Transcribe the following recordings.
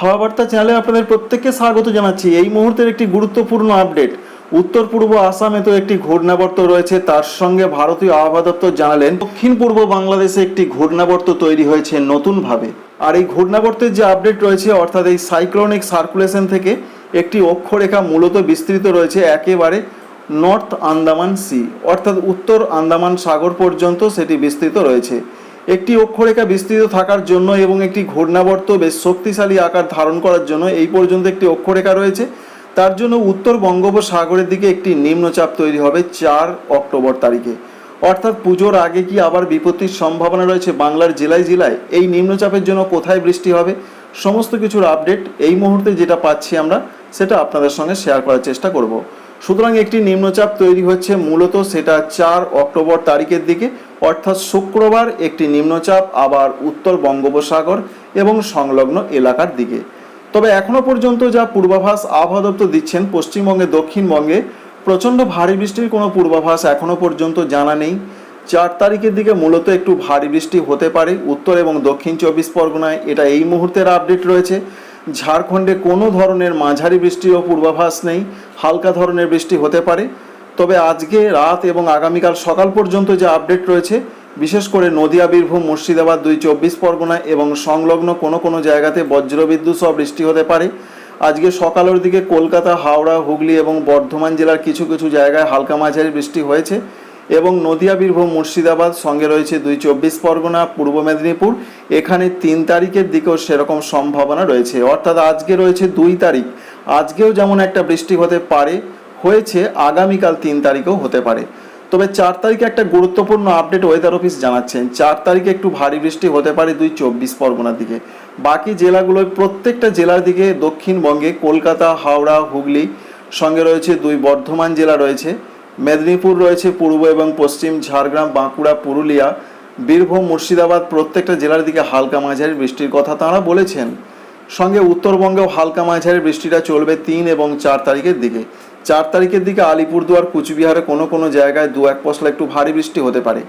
হাওয়া বার্তা চ্যানেলে আপনাদের প্রত্যেককে স্বাগত জানাচ্ছি। এই মুহূর্তের একটি গুরুত্বপূর্ণ আপডেট। উত্তর পূর্ব আসামে তো একটি ঘূর্ণাবর্ত রয়েছে। তার সঙ্গে ভারতীয় আবহাওয়া দপ্তর জানালেন, দক্ষিণ পূর্ব বাংলাদেশে একটি ঘূর্ণাবর্ত তৈরি হয়েছে নতুনভাবে। আর এই ঘূর্ণাবর্তের যে আপডেট রয়েছে, অর্থাৎ এই সাইক্লোনিক সার্কুলেশন থেকে একটি অক্ষরেখা মূলত বিস্তৃত রয়েছে একেবারে নর্থ আন্দামান সি, অর্থাৎ উত্তর আন্দামান সাগর পর্যন্ত সেটি বিস্তৃত রয়েছে। একটি অক্ষরেখা বিস্তৃত থাকার জন্য এবং একটি ঘূর্ণাবর্ত বেশ শক্তিশালী আকার ধারণ করার জন্য এই পর্যন্ত একটি অক্ষরেখা রয়েছে। তার জন্য উত্তর বঙ্গোপসাগরের দিকে একটি নিম্নচাপ তৈরি হবে চার অক্টোবর তারিখে। অর্থাৎ পুজোর আগে কি আবার বিপত্তির সম্ভাবনা রয়েছে বাংলার জেলায় জেলায়? এই নিম্নচাপের জন্য কোথায় বৃষ্টি হবে? সমস্ত কিছুর আপডেট এই মুহূর্তে যেটা পাচ্ছি আমরা, সেটা আপনাদের সঙ্গে শেয়ার করার চেষ্টা করব। সুতরাং একটি নিম্নচাপ তৈরি হচ্ছে মূলত সেটা চার অক্টোবর তারিখের দিকে, অর্থাৎ শুক্রবার একটি নিম্নচাপ, আবার উত্তর বঙ্গোপসাগর এবং সংলগ্ন এলাকার দিকে। তবে এখনও পর্যন্ত যা পূর্বাভাস আবহাওয়া দপ্তর দিচ্ছেন পশ্চিমবঙ্গে দক্ষিণবঙ্গে প্রচণ্ড ভারী বৃষ্টির কোনো পূর্বাভাস এখনও পর্যন্ত জানা নেই। চার তারিখের দিকে মূলত একটু ভারী বৃষ্টি হতে পারে, উত্তর এবং দক্ষিণ চব্বিশ পরগনায়। এটা এই মুহূর্তের আপডেট রয়েছে। ঝাড়খণ্ডে কোনো ধরনের মাঝারি বৃষ্টিরও পূর্বাভাস নেই। হালকা ধরনের বৃষ্টি হতে পারে। তবে আজকে রাত এবং আগামীকাল সকাল পর্যন্ত যে আপডেট রয়েছে, বিশেষ করে নদিয়া, বীরভূম, মুর্শিদাবাদ দুই চব্বিশ পরগনা এবং সংলগ্ন কোনো কোনো জায়গাতে বজ্রবিদ্যুৎ সহ বৃষ্টি হতে পারে। আজকে সকালের দিকে কলকাতা, হাওড়া, হুগলি এবং বর্ধমান জেলার কিছু কিছু জায়গায় হালকা মাঝারি বৃষ্টি হয়েছে। এবং নদিয়া, বীরভূম, মুর্শিদাবাদ সঙ্গে রয়েছে দুই চব্বিশ পরগনা, পূর্ব মেদিনীপুর। এখানে তিন তারিখের দিকেও সেরকম সম্ভাবনা রয়েছে। অর্থাৎ আজকে রয়েছে দুই তারিখ। আজকেও যেমন একটা বৃষ্টি হতে পারে, হয়েছে, আগামীকাল তিন তারিখেও হতে পারে। তবে চার তারিখে একটা গুরুত্বপূর্ণ আপডেট ওয়েদার অফিস জানাচ্ছেন। চার তারিখে একটু ভারী বৃষ্টি হতে পারে দুই চব্বিশ পরগনার দিকে। বাকি জেলাগুলোয় প্রত্যেকটা জেলার দিকে দক্ষিণবঙ্গে, কলকাতা, হাওড়া, হুগলি সঙ্গে রয়েছে দুই বর্ধমান জেলা রয়েছে। মেদিনীপুর রয়েছে পূর্ব এবং পশ্চিম ঝাড়গ্রাম, বাঁকুড়া, পুরুলিয়া, বীরভূম, মুর্শিদাবাদ প্রত্যেকটা জেলার দিকে হালকা মাঝারি বৃষ্টির কথা তাঁরা বলেছেন। সঙ্গে উত্তরবঙ্গেও হালকা মাঝারি বৃষ্টিটা চলবে তিন এবং চার তারিখের দিকে। চার তারিখের দিকে আলিপুরদুয়ার, কুচবিহারে কোনো কোনো জায়গায় দু এক পশলা একটু ভারী বৃষ্টি হতে পারে।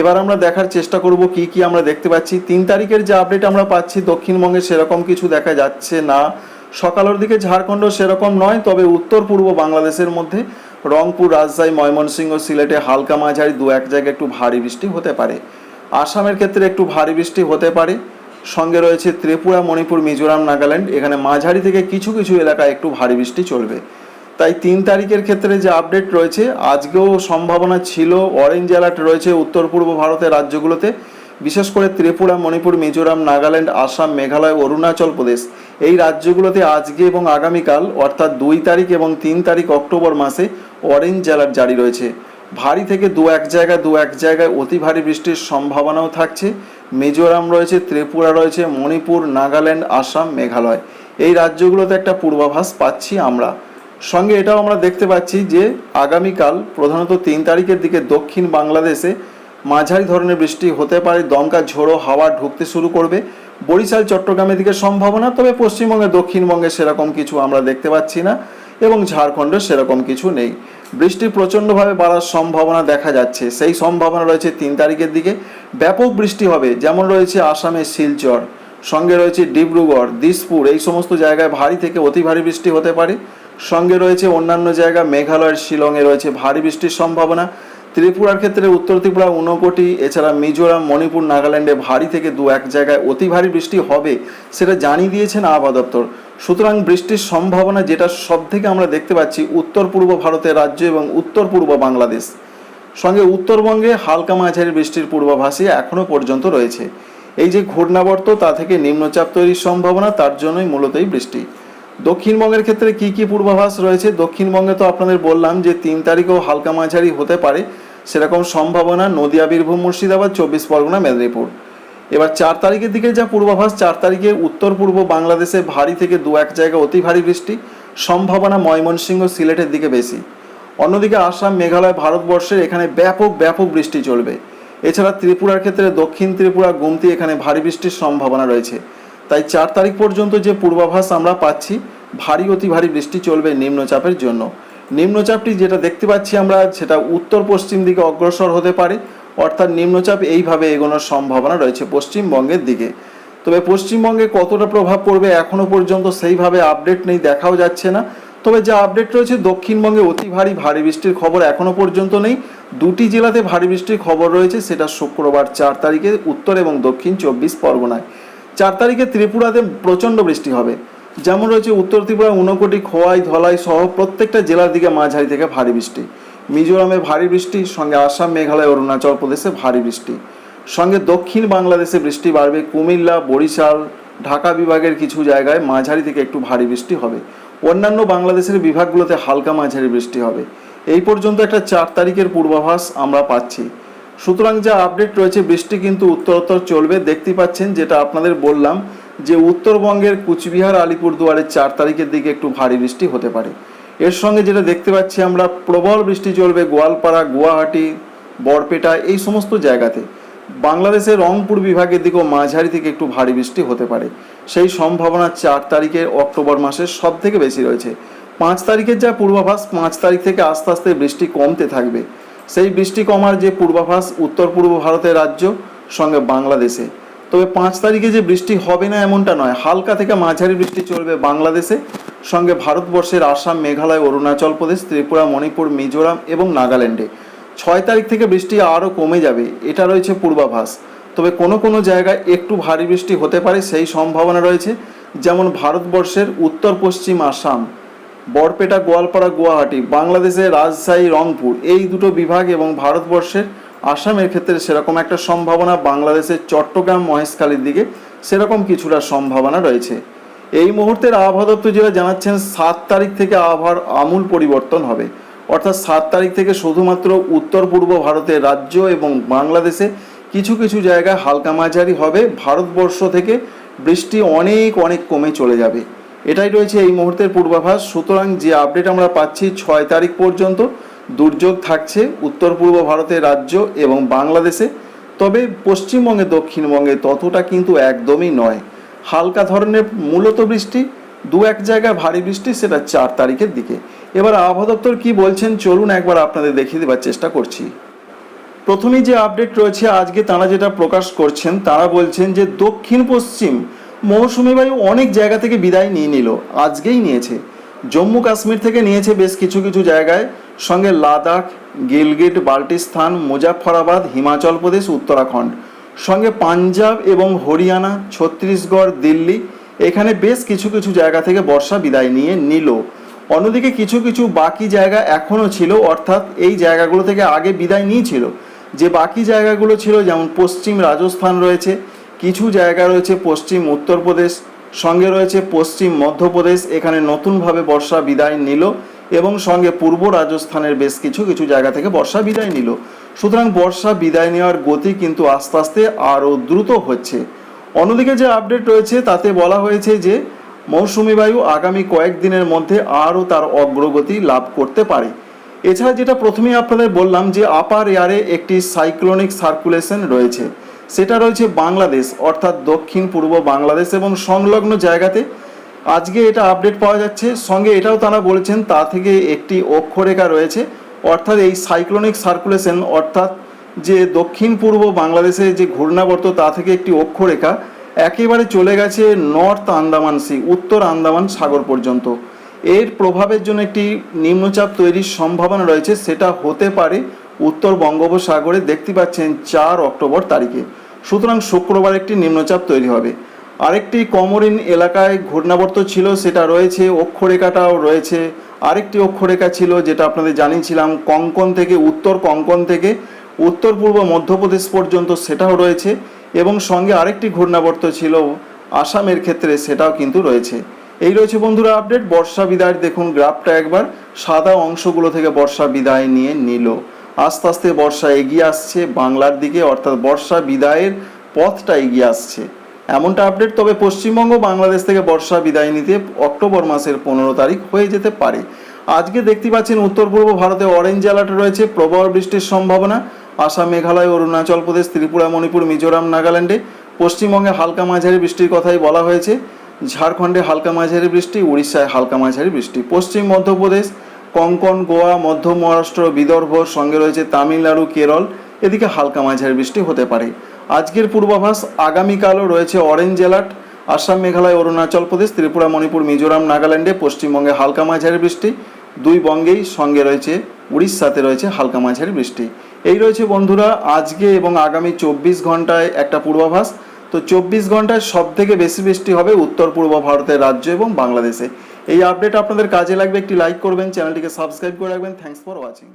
এবার আমরা দেখার চেষ্টা করব কি কি আমরা দেখতে পাচ্ছি। তিন তারিখের যে আপডেট আমরা পাচ্ছি, দক্ষিণবঙ্গে সেরকম কিছু দেখা যাচ্ছে না। সকালের দিকে ঝাড়খণ্ড সেরকম নয়, তবে উত্তর পূর্ব বাংলাদেশের মধ্যে রংপুর, রাজশাহী, ময়মনসিংহ সিলেটে হালকা মাঝারি দু এক জায়গায় একটু ভারী বৃষ্টি হতে পারে। আসামের ক্ষেত্রে একটু ভারী বৃষ্টি হতে পারে। সঙ্গে রয়েছে ত্রিপুরা, মণিপুর, মিজোরাম, নাগাল্যান্ড। এখানে মাঝারি থেকে কিছু কিছু এলাকায় একটু ভারী বৃষ্টি চলবে। তাই তিন তারিখের ক্ষেত্রে যে আপডেট রয়েছে, আজকেও সম্ভাবনা ছিল অরেঞ্জ অ্যালার্ট রয়েছে উত্তর পূর্ব ভারতের রাজ্যগুলোতে। বিশেষ করে ত্রিপুরা, মণিপুর, মিজোরাম, নাগাল্যান্ড, আসাম, মেঘালয়, অরুণাচল প্রদেশ। এই রাজ্যগুলোতে আজকে এবং আগামীকাল, অর্থাৎ দুই তারিখ এবং তিন তারিখ অক্টোবর মাসে অরেঞ্জ অ্যালার্ট জারি রয়েছে। ভারী থেকে দু এক জায়গায় দু এক জায়গায় অতি ভারী বৃষ্টির সম্ভাবনাও থাকছে। মিজোরাম রয়েছে, ত্রিপুরা রয়েছে, মণিপুর, নাগাল্যান্ড, আসাম, মেঘালয়। এই রাজ্যগুলোতে একটা পূর্বাভাস পাচ্ছি আমরা। সঙ্গে এটাও আমরা দেখতে পাচ্ছি যে আগামীকাল, প্রধানত তিন তারিখের দিকে দক্ষিণ বাংলাদেশে মাঝারি ধরনের বৃষ্টি হতে পারে। দমকা, ঝোড়ো হাওয়া ঢুকতে শুরু করবে। বরিশাল, চট্টগ্রামের দিকে সম্ভাবনা, তবে পশ্চিমবঙ্গে দক্ষিণবঙ্গে সেরকম কিছু আমরা দেখতে পাচ্ছি না। এবং ঝাড়খণ্ডে সেরকম কিছু নেই। বৃষ্টি প্রচণ্ডভাবে বাড়ার সম্ভাবনা দেখা যাচ্ছে। সেই সম্ভাবনা রয়েছে তিন তারিখের দিকে। ব্যাপক বৃষ্টি হবে, যেমন রয়েছে আসামের শিলচর, সঙ্গে রয়েছে ডিব্রুগড়, দিসপুর, এই সমস্ত জায়গায় ভারী থেকে অতি ভারী বৃষ্টি হতে পারে। সঙ্গে রয়েছে অন্যান্য জায়গা, মেঘালয়ের শিলংয়ে রয়েছে ভারী বৃষ্টির সম্ভাবনা। ত্রিপুরার ক্ষেত্রে উত্তর ত্রিপুরা ঊনকোটি, এছাড়া মিজোরাম, মণিপুর, নাগাল্যান্ডে ভারী থেকে দু এক জায়গায় অতি ভারী বৃষ্টি হবে সেটা জানিয়ে দিয়েছেন আবহাওয়া দপ্তর। সুতরাং বৃষ্টির সম্ভাবনা যেটা সব থেকে আমরা দেখতে পাচ্ছি, উত্তর পূর্ব ভারতের রাজ্য এবং উত্তর পূর্ব বাংলাদেশ। সঙ্গে উত্তরবঙ্গে হালকা মাঝারি বৃষ্টির পূর্বাভাসই এখনও পর্যন্ত রয়েছে। এই যে ঘূর্ণাবর্ত, তা থেকে নিম্নচাপ তৈরির সম্ভাবনা, তার জন্যই মূলতই বৃষ্টি। দক্ষিণবঙ্গের ক্ষেত্রে কি কি পূর্বাভাস রয়েছে? দক্ষিণবঙ্গে তো আপনাদের বললাম যে তিন তারিখেও হালকা মাঝারি হতে পারে। সেরকম সম্ভাবনা নদিয়া, বীরভূম, মুর্শিদাবাদ, চব্বিশ পরগনা, মেদিনীপুর। এবার চার তারিখের দিকে যা পূর্বাভাস, চার তারিখে উত্তর পূর্ব বাংলাদেশে ভারী থেকে দু এক জায়গায় অতি ভারী বৃষ্টি, সম্ভাবনা ময়মনসিংহ সিলেটের দিকে বেশি। অন্যদিকে আসাম, মেঘালয় ভারতবর্ষের এখানে ব্যাপক ব্যাপক বৃষ্টি চলবে। এছাড়া ত্রিপুরার ক্ষেত্রে দক্ষিণ ত্রিপুরা, গুমতি, এখানে ভারী বৃষ্টির সম্ভাবনা রয়েছে। তাই চার তারিখ পর্যন্ত যে পূর্বাভাস আমরা পাচ্ছি, ভারী, অতি ভারী বৃষ্টি চলবে নিম্নচাপের জন্য। নিম্নচাপটি যেটা দেখতে পাচ্ছি আমরা, সেটা উত্তর পশ্চিম দিকে অগ্রসর হতে পারে। অর্থাৎ নিম্নচাপ এইভাবে এগোনোর সম্ভাবনা রয়েছে পশ্চিমবঙ্গের দিকে। তবে পশ্চিমবঙ্গে কতটা প্রভাব পড়বে এখনও পর্যন্ত সেইভাবে আপডেট নেই, দেখাও যাচ্ছে না। তবে যা আপডেট রয়েছে, দক্ষিণবঙ্গে অতি ভারী ভারী বৃষ্টির খবর এখনও পর্যন্ত নেই। দুটি জেলাতে ভারী বৃষ্টির খবর রয়েছে, সেটা শুক্রবার চার তারিখে উত্তর এবং দক্ষিণ চব্বিশ পরগনায়। চার তারিখে ত্রিপুরাতে প্রচণ্ড বৃষ্টি হবে। যেমন রয়েছে উত্তর ত্রিপুরা ঊনকোটি খোয়াই, ধলাই সহ প্রত্যেকটা জেলার দিকে মাঝারি থেকে ভারী বৃষ্টি। মিজোরামে ভারী বৃষ্টি, সঙ্গে আসাম, মেঘালয়, অরুণাচল প্রদেশে ভারী বৃষ্টি। সঙ্গে দক্ষিণ বাংলাদেশে বৃষ্টি বাড়বে। কুমিল্লা, বরিশাল, ঢাকা বিভাগের কিছু জায়গায় মাঝারি থেকে একটু ভারী বৃষ্টি হবে। অন্যান্য বাংলাদেশের বিভাগগুলোতে হালকা মাঝারি বৃষ্টি হবে। এই পর্যন্ত একটা চার তারিখের পূর্বাভাস আমরা পাচ্ছি। সুতরাং যা আপডেট রয়েছে, বৃষ্টি কিন্তু উত্তরোত্তর চলবে। দেখতে পাচ্ছেন যেটা আপনাদের বললাম যে উত্তরবঙ্গের কুচবিহার, আলিপুরদুয়ারের চার তারিখের দিকে একটু ভারী বৃষ্টি হতে পারে। এর সঙ্গে যেটা দেখতে পাচ্ছি আমরা, প্রবল বৃষ্টি চলবে গোয়ালপাড়া, গুয়াহাটি, বরপেটা এই সমস্ত জায়গাতে। বাংলাদেশের রংপুর বিভাগের দিকেও মাঝারি থেকে একটু ভারী বৃষ্টি হতে পারে। সেই সম্ভাবনা চার তারিখে অক্টোবর মাসের সব থেকে বেশি রয়েছে। পাঁচ তারিখের যা পূর্বাভাস, পাঁচ তারিখ থেকে আস্তে আস্তে বৃষ্টি কমতে থাকবে। সেই বৃষ্টি কমার যে পূর্বাভাস উত্তর পূর্ব ভারতের রাজ্য, সঙ্গে বাংলাদেশে। তবে পাঁচ তারিখে যে বৃষ্টি হবে না এমনটা নয়, হালকা থেকে মাঝারি বৃষ্টি চলবে বাংলাদেশে। সঙ্গে ভারতবর্ষের আসাম, মেঘালয়, অরুণাচল প্রদেশ, ত্রিপুরা, মণিপুর, মিজোরাম এবং নাগাল্যান্ডে। ছয় তারিখ থেকে বৃষ্টি আরও কমে যাবে, এটা রয়েছে পূর্বাভাস। তবে কোনো কোনো জায়গায় একটু ভারী বৃষ্টি হতে পারে, সেই সম্ভাবনা রয়েছে, যেমন ভারতবর্ষের উত্তর, পশ্চিম আসাম, বরপেটা, গোয়ালপাড়া, গুয়াহাটি, বাংলাদেশের রাজশাহী, রংপুর। এই দুটো বিভাগ এবং ভারতবর্ষের আসামের ক্ষেত্রে সেরকম একটা সম্ভাবনা, বাংলাদেশের চট্টগ্রাম মহেশখালীর দিকে সেরকম কিছুটা সম্ভাবনা রয়েছে। এই মুহূর্তের আবহাওয়া দপ্তর যেটা জানাচ্ছেন, সাত তারিখ থেকে আবহাওয়ার আমূল পরিবর্তন হবে। অর্থাৎ সাত তারিখ থেকে শুধুমাত্র উত্তর, পূর্ব ভারতের রাজ্য এবং বাংলাদেশে কিছু কিছু জায়গায় হালকা মাঝারি হবে। ভারতবর্ষ থেকে বৃষ্টি অনেক অনেক কমে চলে যাবে। এটাই রয়েছে এই মুহূর্তের পূর্বাভাস। সুতরাং যে আপডেট আমরা পাচ্ছি, ছয় তারিখ পর্যন্ত দুর্যোগ থাকছে উত্তর পূর্ব ভারতের রাজ্য এবং বাংলাদেশে। তবে পশ্চিমবঙ্গে, দক্ষিণবঙ্গে ততটা কিন্তু একদমই নয়। হালকা ধরনের মূলত বৃষ্টি, দু এক জায়গায় ভারী বৃষ্টি, সেটা চার তারিখের দিকে। এবার আবহাওয়া দপ্তর কি বলছেন, চলুন একবার আপনাদের দেখিয়ে দেবার চেষ্টা করছি। প্রথমেই যে আপডেট রয়েছে, আজকে তারা যেটা প্রকাশ করছেন, তারা বলছেন যে দক্ষিণ পশ্চিম মৌসুমি বায়ু অনেক জায়গা থেকে বিদায় নিয়ে নিল, আজকেই নিয়েছে। জম্মু কাশ্মীর থেকে নিয়েছে বেশ কিছু কিছু জায়গায়। সঙ্গে লাদাখ, গিলগিট বাল্টিস্তান মুজাফরাবাদ হিমাচল প্রদেশ, উত্তরাখণ্ড। সঙ্গে পাঞ্জাব এবং হরিয়ানা, ছত্তিশগড়, দিল্লি, এখানে বেশ কিছু কিছু জায়গা থেকে বর্ষা বিদায় নিয়ে নিল। অন্যদিকে কিছু কিছু বাকি জায়গা এখনও ছিল, অর্থাৎ এই জায়গাগুলো থেকে আগে বিদায় নিয়েছিল। যে বাকি জায়গাগুলো ছিল, যেমন পশ্চিম রাজস্থান রয়েছে, কিছু জায়গা রয়েছে পশ্চিম উত্তরপ্রদেশ, সঙ্গে রয়েছে পশ্চিম মধ্যপ্রদেশ, এখানে নতুনভাবে বর্ষা বিদায় নিল। এবং সঙ্গে পূর্ব রাজস্থানের বেশ কিছু কিছু জায়গা থেকে বর্ষা বিদায় নিল। সুতরাং বর্ষা বিদায় নেওয়ার গতি কিন্তু আস্তে আস্তে আরও দ্রুত হচ্ছে। অন্যদিকে যে আপডেট রয়েছে, তাতে বলা হয়েছে যে মৌসুমি বায়ু আগামী কয়েকদিনের মধ্যে আরও তার অগ্রগতি লাভ করতে পারে। এছাড়া যেটা প্রথমেই আপনাদের বললাম যে আপার এয়ারে একটি সাইক্লোনিক সার্কুলেশন রয়েছে। সেটা রয়েছে বাংলাদেশ, অর্থাৎ দক্ষিণ পূর্ব বাংলাদেশ এবং সংলগ্ন জায়গাতে আজকে এটা আপডেট পাওয়া যাচ্ছে। সঙ্গে এটাও তারা বলেছেন, তা থেকে একটি অক্ষরেখা রয়েছে। অর্থাৎ এই সাইক্লোনিক সার্কুলেশন অর্থাৎ যে দক্ষিণ পূর্ব বাংলাদেশে যে ঘূর্ণাবর্ত, তা থেকে একটি অক্ষরেখা একেবারে চলে গেছে নর্থ আন্দামান সি উত্তর আন্দামান সাগর পর্যন্ত। এর প্রভাবের জন্য একটি নিম্নচাপ তৈরির সম্ভাবনা রয়েছে। সেটা হতে পারে উত্তর বঙ্গোপসাগরে। দেখতে পাচ্ছেন চার অক্টোবর তারিখে। সুতরাং শুক্রবার একটি নিম্নচাপ তৈরি হবে। আরেকটি কমরিন এলাকায় ঘূর্ণাবর্ত ছিল, সেটা রয়েছে, অক্ষরেখাটাও রয়েছে। আরেকটি অক্ষরেখা ছিল, যেটা আপনাদের জানিয়েছিলাম, কঙ্কন থেকে উত্তর কঙ্কন থেকে উত্তর পূর্ব মধ্যপ্রদেশ পর্যন্ত সেটাও রয়েছে এবং সঙ্গে আরেকটি ঘূর্ণাবর্ত ছিল আসামের ক্ষেত্রে, সেটাও কিন্তু রয়েছে। এই রয়েছে বন্ধুরা আপডেট, বর্ষা বিদায়, দেখুন গ্রাফটা একবার, সাদা অংশগুলো থেকে বর্ষা বিদায় নিয়ে নিল। আস্তে আস্তে বর্ষা এগিয়ে আসছে, বাংলার দিকে, অর্থাৎ বর্ষা বিদায়ের পথটা এগিয়ে আসছে। এমনটা আপডেট, তবে পশ্চিমবঙ্গ বাংলাদেশ থেকে বর্ষা বিদায় নিতে অক্টোবর মাসের পনেরো তারিখ হয়ে যেতে পারে। আজকে দেখতে পাচ্ছেন উত্তর পূর্ব ভারতে অরেঞ্জ অ্যালার্ট রয়েছে, প্রবল বৃষ্টির সম্ভাবনা। আসাম, মেঘালয়, অরুণাচল প্রদেশ, ত্রিপুরা, মণিপুর, মিজোরাম, নাগাল্যান্ডে। পশ্চিমবঙ্গে হালকা মাঝারি বৃষ্টির কথাই বলা হয়েছে। ঝাড়খণ্ডে হালকা মাঝারি বৃষ্টি, উড়িষ্যায় হালকা মাঝারি বৃষ্টি। পশ্চিম মধ্যপ্রদেশ, কঙ্কন, গোয়া, মধ্য মহারাষ্ট্র, বিদর্ভ, সঙ্গে রয়েছে তামিলনাড়ু, কেরল। এদিকে হালকা মাঝারি বৃষ্টি হতে পারে। আজকের পূর্বাভাস আগামীকালও রয়েছে অরেঞ্জ অ্যালার্ট আসাম, মেঘালয়, অরুণাচল প্রদেশ, ত্রিপুরা, মণিপুর, মিজোরাম, নাগাল্যান্ডে, পশ্চিমবঙ্গে হালকা মাঝারি বৃষ্টি। দুই বঙ্গেই সঙ্গে রয়েছে, উড়িষ্যাতে রয়েছে হালকা মাঝারি বৃষ্টি। এই রয়েছে বন্ধুরা, আজকে এবং আগামী চব্বিশ ঘন্টায় একটা পূর্বাভাস। তো চব্বিশ ঘন্টায় সব থেকে বেশি বৃষ্টি হবে উত্তর পূর্ব ভারতের রাজ্য এবং বাংলাদেশে। এই আপডেট আপনাদের কাজে লাগবে, একটি লাইক করবেন, চ্যানেলটিকে সাবস্ক্রাইব করে রাখবেন। Thanks for watching